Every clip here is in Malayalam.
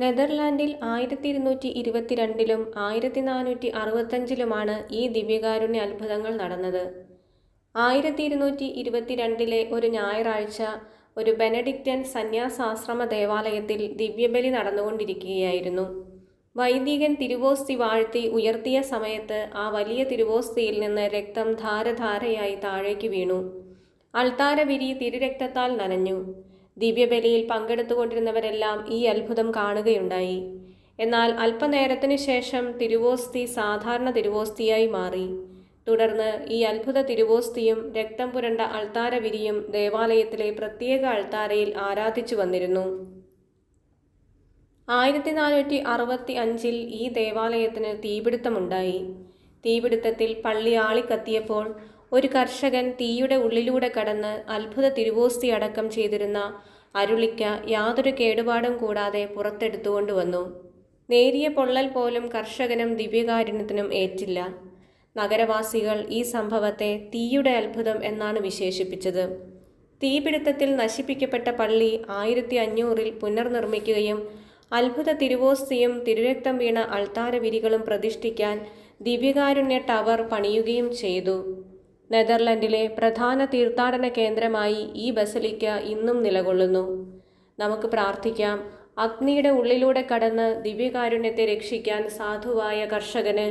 നെതർലാൻഡിൽ ആയിരത്തി ഇരുന്നൂറ്റി ഇരുപത്തിരണ്ടിലും ആയിരത്തി നാനൂറ്റി അറുപത്തഞ്ചിലുമാണ് ഈ ദിവ്യകാരുണ്യ അത്ഭുതങ്ങൾ നടന്നത്. ആയിരത്തി ഇരുന്നൂറ്റി ഇരുപത്തിരണ്ടിലെ ഒരു ഞായറാഴ്ച ഒരു ബെനഡിക്റ്റൻ സന്യാസാശ്രമ ദേവാലയത്തിൽ ദിവ്യബലി നടന്നുകൊണ്ടിരിക്കുകയായിരുന്നു. വൈദികൻ തിരുവോസ്തി വാഴ്ത്തി ഉയർത്തിയ സമയത്ത് ആ വലിയ തിരുവോസ്തിയിൽ നിന്ന് രക്തം ധാരധാരയായി താഴേക്ക് വീണു. അൾത്താരവിരി തിരുരക്തത്താൽ നനഞ്ഞു. ദിവ്യബലിയിൽ പങ്കെടുത്തുകൊണ്ടിരുന്നവരെല്ലാം ഈ അത്ഭുതം കാണുകയുണ്ടായി. എന്നാൽ അല്പനേരത്തിനു ശേഷം തിരുവോസ്തി സാധാരണ തിരുവോസ്തിയായി മാറി. തുടർന്ന് ഈ അത്ഭുത തിരുവോസ്തിയും രക്തം പുരണ്ട അൾത്താരവിരിയും ദേവാലയത്തിലെ പ്രത്യേക അൾത്താരയിൽ ആരാധിച്ചു വന്നിരുന്നു. ആയിരത്തി നാനൂറ്റി അറുപത്തി അഞ്ചിൽ ഈ ദേവാലയത്തിന് തീപിടുത്തമുണ്ടായി. തീപിടുത്തത്തിൽ പള്ളി ആളിക്കത്തിയപ്പോൾ ഒരു കർഷകൻ തീയുടെ ഉള്ളിലൂടെ കടന്ന് അത്ഭുത തിരുവോസ്തി അടക്കം ചെയ്തിരുന്ന അരുളിക്ക യാതൊരു കേടുപാടും കൂടാതെ പുറത്തെടുത്തുകൊണ്ടുവന്നു നേരിയ പൊള്ളൽ പോലും കർഷകനും ദിവ്യകാരുണ്യത്തിനും ഏറ്റില്ല. നഗരവാസികൾ ഈ സംഭവത്തെ തീയുടെ അത്ഭുതം എന്നാണ് വിശേഷിപ്പിച്ചത്. തീപിടുത്തത്തിൽ നശിപ്പിക്കപ്പെട്ട പള്ളി ആയിരത്തി അഞ്ഞൂറിൽ പുനർനിർമ്മിക്കുകയും അത്ഭുത തിരുവോസ്തിയും തിരുരക്തം വീണ അൾത്താരവിരികളും പ്രതിഷ്ഠിക്കാൻ ദിവ്യകാരുണ്യ ടവർ പണിയുകയും ചെയ്തു. നെതർലൻഡിലെ പ്രധാന തീർത്ഥാടന കേന്ദ്രമായി ഈ ബസലിക്ക ഇന്നും നിലകൊള്ളുന്നു. നമുക്ക് പ്രാർത്ഥിക്കാം. അഗ്നിയുടെ ഉള്ളിലൂടെ കടന്ന് ദിവ്യകാരുണ്യത്തെ രക്ഷിക്കാൻ സാധുവായ കർഷകന്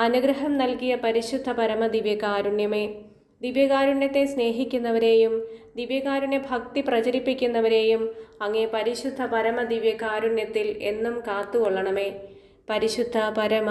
അനുഗ്രഹം നൽകിയ പരിശുദ്ധ പരമ ദിവ്യകാരുണ്യമേ ദിവ്യകാരുണ്യത്തെ സ്നേഹിക്കുന്നവരെയും ദിവ്യകാരുണ്യ ഭക്തി പ്രചരിപ്പിക്കുന്നവരെയും അങ്ങേ പരിശുദ്ധ പരമ ദിവ്യകാരുണ്യത്തിൽ എന്നും കാത്തുകൊള്ളണമേ. പരിശുദ്ധ പരമ